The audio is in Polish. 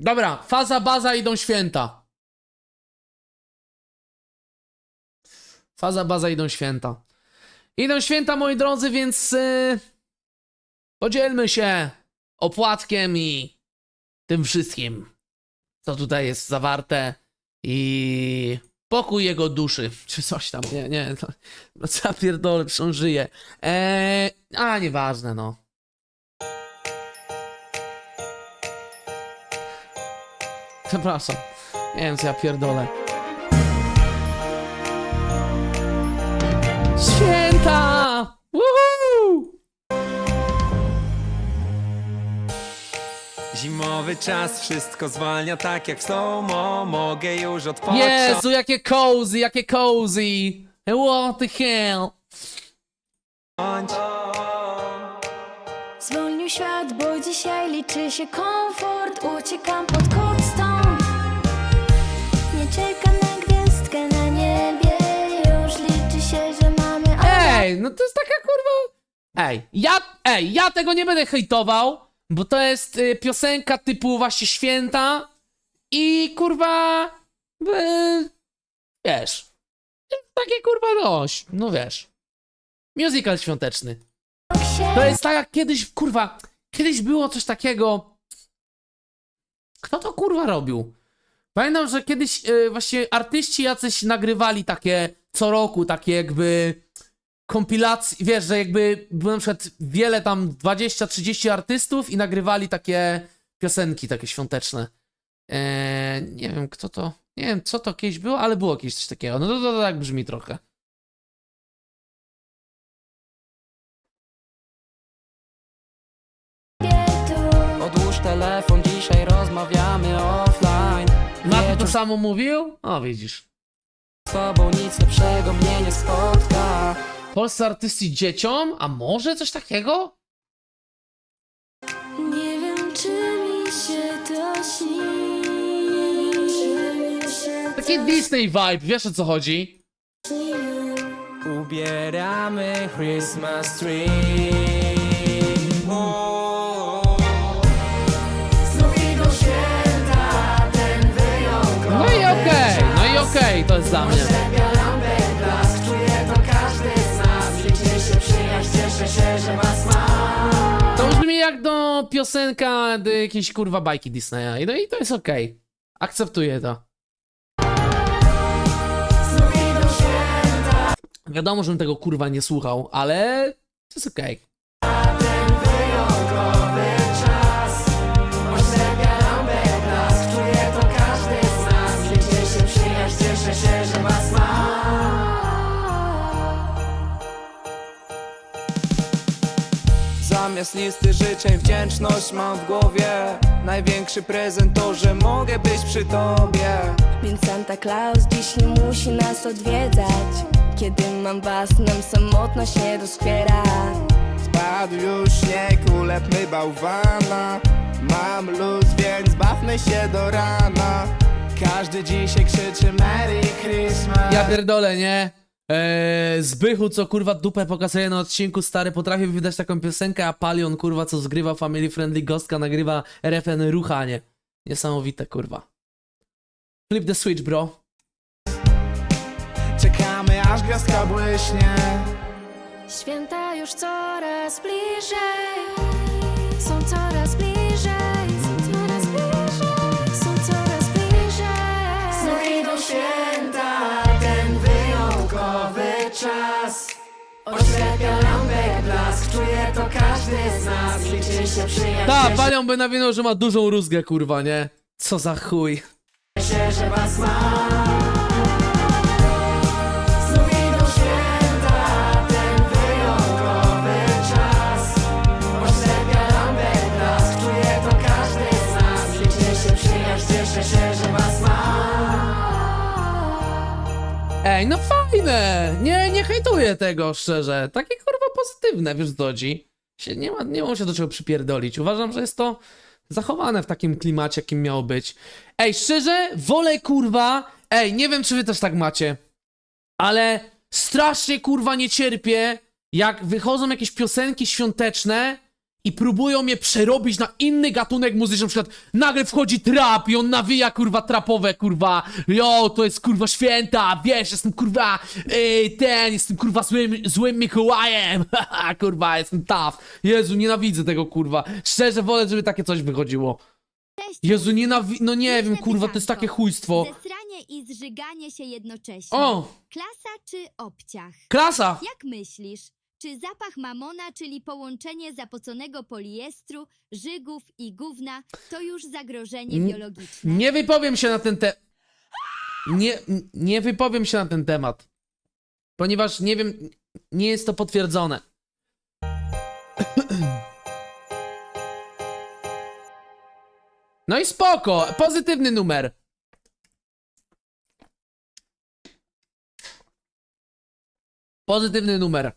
Dobra, faza, baza, idą święta. Faza, baza, idą święta. Idą święta, moi drodzy, więc yy, podzielmy się opłatkiem i tym wszystkim, co tutaj jest zawarte i pokój jego duszy, czy coś tam, nie, nie, no, no co on żyje. Eee, a, nieważne, no. Przepraszam, nie wiem co ja pierdolę. Święta! Woohoo! Zimowy czas wszystko zwalnia tak jak w slow-mo Mogę już odpocząć Jezu, jakie cozy, jakie cozy! What the hell? Zwolnił świat, bo dzisiaj liczy się komfort Uciekam pod Nie na gwiazdkę na niebie Już liczy się, że mamy Ej, no to jest taka kurwa... Ej, ja, ej, ja tego nie będę hejtował, bo to jest y, piosenka typu właśnie święta i kurwa... Y, wiesz, takie kurwa dość, no wiesz. Musical świąteczny. To jest tak jak kiedyś, kurwa, kiedyś było coś takiego. Kto to kurwa robił? Pamiętam, że kiedyś e, właśnie artyści jacyś nagrywali takie co roku, takie jakby kompilacje, wiesz, że jakby było na przykład wiele tam 20-30 artystów i nagrywali takie piosenki takie świąteczne. E, nie wiem kto to, nie wiem co to kiedyś było, ale było kiedyś coś takiego. No to, to, to tak brzmi trochę. Odłóż telefon, dzisiaj rozmawiamy Mati to Wieczór samo mówił? O, widzisz. z tobą nic lepszego mnie nie spotka Polscy artyści dzieciom? A może coś takiego? Nie wiem, czy mi się to śni Czy mi się to Taki Disney vibe, wiesz o co chodzi? śni Ubieramy Christmas tree okej, okej, to jest dla mnie. To brzmi jak do piosenka do jakiejś kurwa bajki Disneya. I No i to jest okej. Akceptuję to. Wiadomo, żebym tego kurwa nie słuchał, ale to jest okej. ten Zamiast listy życzeń wdzięczność mam w głowie. Największy prezent to, że mogę być przy tobie. Więc Santa Claus dziś nie musi nas odwiedzać. Kiedy mam was, nam samotność nie doskwiera Spadł już śnieg, ulepmy bałwana. Mam luz, więc bawmy się do rana. Każdy dzisiaj krzyczy Merry Christmas. Ja pierdolę, nie? Eee, Zbychu, co kurwa dupę pokazuje na odcinku, stary, potrafi wydać taką piosenkę, a Palion, kurwa, co zgrywa Family Friendly Ghostka, nagrywa refren Ruchanie. Niesamowite, kurwa. Flip the switch, bro. Czekamy aż gwiazdka błyśnie Święta już coraz bliżej Są coraz bliżej Są coraz bliżej Są coraz bliżej Znów idą Oślepia lampek blask Czuje to każdy z nas Liczy się przyjaźń Ta, Palion by nawinął, że ma dużą rózgę, kurwa, nie? Co za chuj. Cieszę się, że was mam Znów idą święta Ten wyjątkowy czas. Oślepia lampek blask Czuje to każdy z nas. Liczy się przyjaźń Cieszę się, że was mam Ej, no Nie, nie hejtuję tego, szczerze. Takie kurwa pozytywne, wiesz, dodzi. Się, nie, ma, nie mam się do czego przypierdolić. Uważam, że jest to zachowane w takim klimacie, jakim miało być. Ej, szczerze, wolę kurwa. Ej, nie wiem, czy wy też tak macie, ale strasznie kurwa nie cierpię, jak wychodzą jakieś piosenki świąteczne i próbują mnie przerobić na inny gatunek muzyczny, na przykład nagle wchodzi trap i on nawija kurwa trapowe, kurwa, jo, to jest kurwa święta, wiesz, jestem kurwa, yy, ten, jestem kurwa złym, złym Mikołajem, kurwa, jestem tough. Jezu, nienawidzę tego kurwa, szczerze wolę, żeby takie coś wychodziło. Cześć. Jezu, nienawi... no nie wiem, kurwa, to jest takie chujstwo. Zesranie i zżyganie się jednocześnie. O, Klasa czy obciach? klasa! Jak myślisz? Czy zapach mamona, czyli połączenie zapoconego poliestru, żygów i gówna, to już zagrożenie N- biologiczne? Nie wypowiem się na ten te... Nie, nie wypowiem się na ten temat. Ponieważ nie wiem, nie jest to potwierdzone. No i spoko, pozytywny numer. Pozytywny numer.